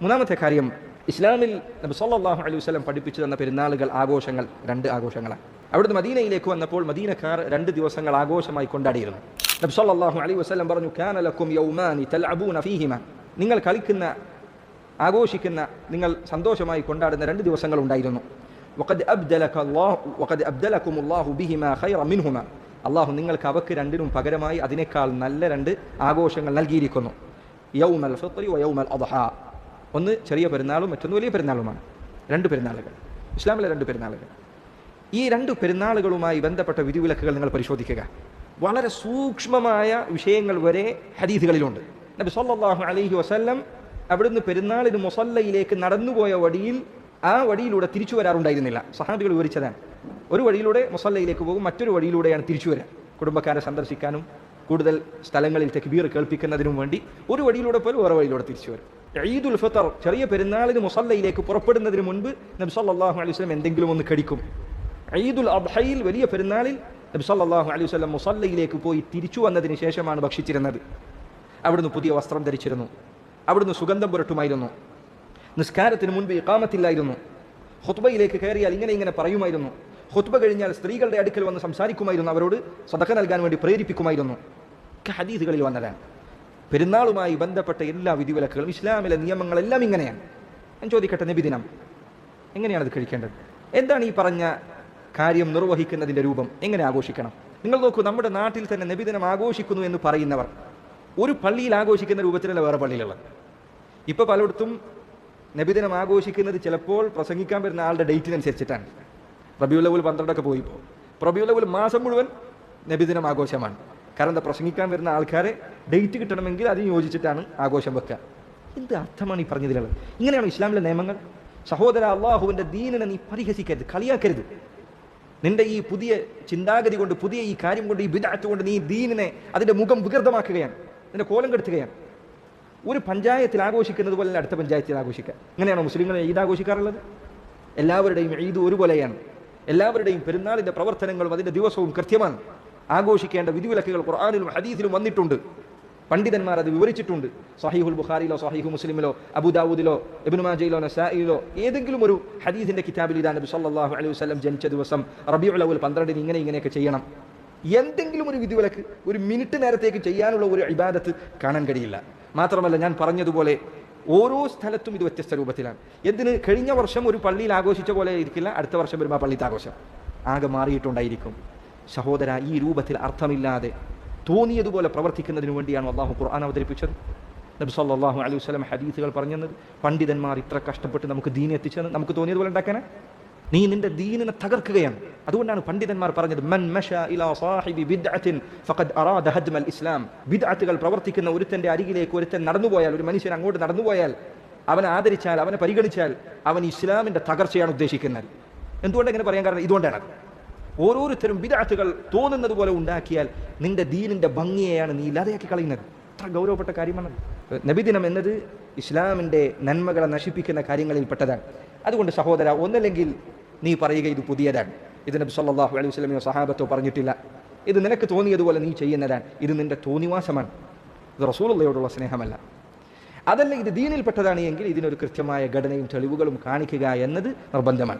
മൂന്നാമത്തെ കാര്യം ഇസ്ലാമിൽ നബി സല്ലാഹു അലൈഹി വസ്ലം പഠിപ്പിച്ചു തന്ന പെരുന്നാളുകൾ ആഘോഷങ്ങൾ രണ്ട് ആഘോഷങ്ങളാണ്. അവിടുന്ന് മദീനയിലേക്ക് വന്നപ്പോൾ മദീനക്കാർ രണ്ട് ദിവസങ്ങൾ ആഘോഷമായി കൊണ്ടാടിയിരുന്നു. നബി സല്ലാഹു അലൈഹി വസ്ലം പറഞ്ഞു കാനലക്കും യൗമാനി തൽഅബൂന ഫീഹിമ. നിങ്ങൾ കളിക്കുന്ന ആഘോഷിക്കുന്ന നിങ്ങൾ സന്തോഷമായി കൊണ്ടാടുന്ന രണ്ട് ദിവസങ്ങൾ ഉണ്ടായിരുന്നു. വഖദ് അബ്ദലക അല്ലാഹു വഖദ് അബ്ദലക്കും അല്ലാഹു ബിഹിമ ഖൈറ മിൻഹുമ. അള്ളാഹു നിങ്ങൾക്ക് അവക്ക് രണ്ടിനും പകരമായി അതിനേക്കാൾ നല്ല രണ്ട് ആഘോഷങ്ങൾ നൽകിയിരിക്കുന്നു. യൗമൽ ഫിത്രി വ യൗമൽ അദ്ഹ. ഒന്ന് ചെറിയ പെരുന്നാളും മറ്റൊന്ന് വലിയ പെരുന്നാളുമാണ്. രണ്ട് പെരുന്നാളുകൾ. ഇസ്ലാമിലെ രണ്ട് പെരുന്നാളുകൾ. ഈ രണ്ട് പെരുന്നാളുകളുമായി ബന്ധപ്പെട്ട വിധിവിലക്കുകൾ നിങ്ങൾ പരിശോധിക്കുക. വളരെ സൂക്ഷ്മമായ വിഷയങ്ങൾ വരെ ഹദീസുകളിലുണ്ട്. നബി സല്ലാഹു അലൈഹി വസല്ലം അവിടുന്ന് പെരുന്നാളിന് മൊസല്ലയിലേക്ക് നടന്നുപോയ വഴിയിൽ ആ വഴിയിലൂടെ തിരിച്ചു വരാറുണ്ടായിരുന്നില്ല. സഹാബികൾ വിവരിച്ചതാണ്. ഒരു വഴിയിലൂടെ മൊസല്ലയിലേക്ക് പോകും മറ്റൊരു വഴിയിലൂടെയാണ് തിരിച്ചു വരാൻ. കുടുംബക്കാരെ സന്ദർശിക്കാനും കൂടുതൽ സ്ഥലങ്ങളിൽ തെക്ക് ബീർ കേൾപ്പിക്കുന്നതിനും വേണ്ടി ഒരു വഴിയിലൂടെ പോലും വേറെ വഴിയിലൂടെ തിരിച്ചു വരും. ഈദുൽ ഫിത്തർ ചെറിയ പെരുന്നാളിന് മുസല്ലയിലേക്ക് പുറപ്പെടുന്നതിന് മുൻപ് നബി സല്ലല്ലാഹു അലൈഹി വസല്ലം എന്തെങ്കിലും ഒന്ന് കടിക്കും ഈദുൽ അബ്ഹയിൽ വലിയ പെരുന്നാളിൽ നബി സല്ലല്ലാഹു അലൈഹി വസല്ലം മുസല്ലയിലേക്ക് പോയി തിരിച്ചു വന്നതിന് ശേഷമാണ് ഭക്ഷിച്ചിരുന്നത്. അവിടുന്ന് പുതിയ വസ്ത്രം ധരിച്ചിരുന്നു. അവിടുന്ന് സുഗന്ധം പുരട്ടുമായിരുന്നു. നിസ്കാരത്തിന് മുൻപ് ഇക്കാമത്തില്ലായിരുന്നു ഹുത്ബയിലേക്ക് കയറിയാൽ ഇങ്ങനെ ഇങ്ങനെ പറയുമായിരുന്നു. ഹുത്ബ കഴിഞ്ഞാൽ സ്ത്രീകളുടെ അടുക്കൽ വന്ന് സംസാരിക്കുമായിരുന്നു. അവരോട് സദക്ക നൽകാൻ വേണ്ടി പ്രേരിപ്പിക്കുമായിരുന്നു. ഹദീസുകളിൽ വന്നതാണ്. പെരുന്നാളുമായി ബന്ധപ്പെട്ട എല്ലാ വിധിവിലക്കുകളും ഇസ്ലാമിലെ നിയമങ്ങളെല്ലാം ഇങ്ങനെയാണ്. ഞാൻ ചോദിക്കട്ടെ നബിദിനം എങ്ങനെയാണ് അത് കഴിക്കേണ്ടത്? എന്താണ് ഈ പറഞ്ഞ കാര്യം നിർവഹിക്കുന്നതിന്റെ രൂപം? എങ്ങനെ ആഘോഷിക്കണം? നിങ്ങൾ നോക്കൂ നമ്മുടെ നാട്ടിൽ തന്നെ നബിദിനം ആഘോഷിക്കുന്നു എന്ന് പറയുന്നവർ ഒരു പള്ളിയിൽ ആഘോഷിക്കുന്ന രൂപത്തിലല്ല വേറെ പള്ളിയിലുള്ളത്. ഇപ്പോൾ പലയിടത്തും നബിദിനം ആഘോഷിക്കുന്നത് ചിലപ്പോൾ പ്രസംഗിക്കാൻ വരുന്ന ആളുടെ ഡേറ്റിനനുസരിച്ചിട്ടാണ്. റബിയുലവുൽ പന്ത്രണ്ടൊക്കെ പോയിപ്പോൾ റബിയുലവുൽ മാസം മുഴുവൻ നബിദിനം ആഘോഷമാണ്. കാരണം എന്താ പ്രസംഗിക്കാൻ വരുന്ന ആൾക്കാരെ ഡേറ്റ് കിട്ടണമെങ്കിൽ അതിന് യോജിച്ചിട്ടാണ് ആഘോഷം വെക്കുക. എന്ത് അർത്ഥമാണ് ഈ പറഞ്ഞതിലുള്ളത്? ഇങ്ങനെയാണ് ഇസ്ലാമിലെ നിയമങ്ങൾ. സഹോദര അള്ളാഹുവിന്റെ ദീനിനെ നീ പരിഹസിക്കരുത് കളിയാക്കരുത്. നിന്റെ ഈ പുതിയ ചിന്താഗതി കൊണ്ട് പുതിയ ഈ കാര്യം കൊണ്ട് ഈ ബിദാറ്റ് കൊണ്ട് നീ ദീനിനെ അതിന്റെ മുഖം വികൃതമാക്കുകയാണ് നിന്റെ കോലം കെടുത്തുകയാണ്. ഒരു പഞ്ചായത്തിൽ ആഘോഷിക്കുന്നത് പോലെ അടുത്ത പഞ്ചായത്തിൽ ആഘോഷിക്കുക. ഇങ്ങനെയാണോ മുസ്ലിങ്ങൾ ഈദ് ആഘോഷിക്കാറുള്ളത്? എല്ലാവരുടെയും ഈദ് ഒരുപോലെയാണ്. എല്ലാവരുടെയും പെരുന്നാളിന്റെ പ്രവർത്തനങ്ങളും അതിന്റെ ദിവസവും കൃത്യമാണ്. ആഘോഷിക്കേണ്ട വിധിവിലക്കുകൾ ഖുർആാനിലും ഹദീസിലും വന്നിട്ടുണ്ട്. പണ്ഡിതന്മാർ അത് വിവരിച്ചിട്ടുണ്ട്. സഹീഹുൽ ബുഖാരിയിലോ സഹീഹു മുസ്ലിമിലോ അബുദാവൂദിലോ ഇബ്നു മാജയിലോ നസായിലോ ഏതെങ്കിലും ഒരു ഹദീസിന്റെ കിതാബിൽ ഇതാ നബി സല്ലല്ലാഹു അലൈഹി വസ്ലം ജനിച്ച ദിവസം റബിയുൽ അവൽ പന്ത്രണ്ടിന് ഇങ്ങനെ ഇങ്ങനെയൊക്കെ ചെയ്യണം. എന്തെങ്കിലും ഒരു വിധിവിലക്ക് ഒരു മിനിറ്റ് നേരത്തേക്ക് ചെയ്യാനുള്ള ഒരു ഇബാദത്ത് കാണാൻ കഴിയില്ല. മാത്രമല്ല ഞാൻ പറഞ്ഞതുപോലെ ഓരോ സ്ഥലത്തും ഇത് വ്യത്യസ്ത രൂപത്തിലാണ്. എന്തിന് കഴിഞ്ഞ വർഷം ഒരു പള്ളിയിൽ ആഘോഷിച്ച പോലെ ഇരിക്കില്ല അടുത്ത വർഷം വരുമ്പോൾ ആ പള്ളിത്തെ ആഘോഷം. ആകെ മാറിയിട്ടുണ്ടായിരിക്കും. സഹോദര ഈ രൂപത്തിൽ അർത്ഥമില്ലാതെ തോന്നിയതുപോലെ പ്രവർത്തിക്കുന്നതിന് വേണ്ടിയാണ് അള്ളാഹു ഖുർആൻ അവതരിപ്പിച്ചത്. നബി സല്ലല്ലാഹു അലൈഹി വസല്ലം ഹദീസുകൾ പറഞ്ഞത് പണ്ഡിതന്മാർ ഇത്ര കഷ്ടപ്പെട്ട് നമുക്ക് ദീൻ എത്തിച്ചെന്ന് നമുക്ക് തോന്നിയതുപോലെ ഉണ്ടാക്കാനെ? നീ നിന്റെ ദീനിനെ തകർക്കുകയാണ്. അതുകൊണ്ടാണ് പണ്ഡിതന്മാർ പറഞ്ഞത് മൻ മഷ ഇലാ സാഹിബി ബിദ്അത്തിൻ ഫഖദ് അറാദ ഹദ്മൽ ഇസ്ലാം. ബിദ്അത്തുകൾ പ്രവർത്തിക്കുന്ന ഒരുത്തന്റെ അരികിലേക്ക് ഒരുത്തൻ നടന്നുപോയാൽ ഒരു മനുഷ്യൻ അങ്ങോട്ട് നടന്നുപോയാൽ അവനെ ആദരിച്ചാൽ അവനെ പരിഗണിച്ചാൽ അവൻ ഇസ്ലാമിന്റെ തകർച്ചയാണ് ഉദ്ദേശിക്കുന്നത്. എന്തുകൊണ്ട് ഇങ്ങനെ പറയാൻ കാരണം? ഇതുകൊണ്ടാണ്. ഓരോരുത്തരും വിദാത്തുകൾ തോന്നുന്നത് പോലെ ഉണ്ടാക്കിയാൽ നിന്റെ ദീനിന്റെ ഭംഗിയെയാണ് നീ ഇല്ലാതെയാക്കി കളയുന്നത്. അത്ര ഗൗരവപ്പെട്ട കാര്യമാണ് നബിദിനം എന്നത് ഇസ്ലാമിന്റെ നന്മകളെ നശിപ്പിക്കുന്ന കാര്യങ്ങളിൽപ്പെട്ടതാണ്. അതുകൊണ്ട് സഹോദര ഒന്നല്ലെങ്കിൽ നീ പറയുക ഇത് പുതിയതാണ്. ഇത് നബി സല്ലല്ലാഹു അലൈഹി വസല്ലമയോ സഹാബത്തോ പറഞ്ഞിട്ടില്ല. ഇത് നിനക്ക് തോന്നിയതുപോലെ നീ ചെയ്യുന്നതാണ്. ഇത് നിന്റെ തോന്നിവാസമാണ്. ഇത് റസൂലുള്ളയോടുള്ള സ്നേഹമല്ല. അതല്ല ഇത് ദീനിൽപ്പെട്ടതാണ് എങ്കിൽ ഇതിനൊരു കൃത്യമായ ഘടനയും തെളിവുകളും കാണിക്കുക എന്നത് നിർബന്ധമാണ്.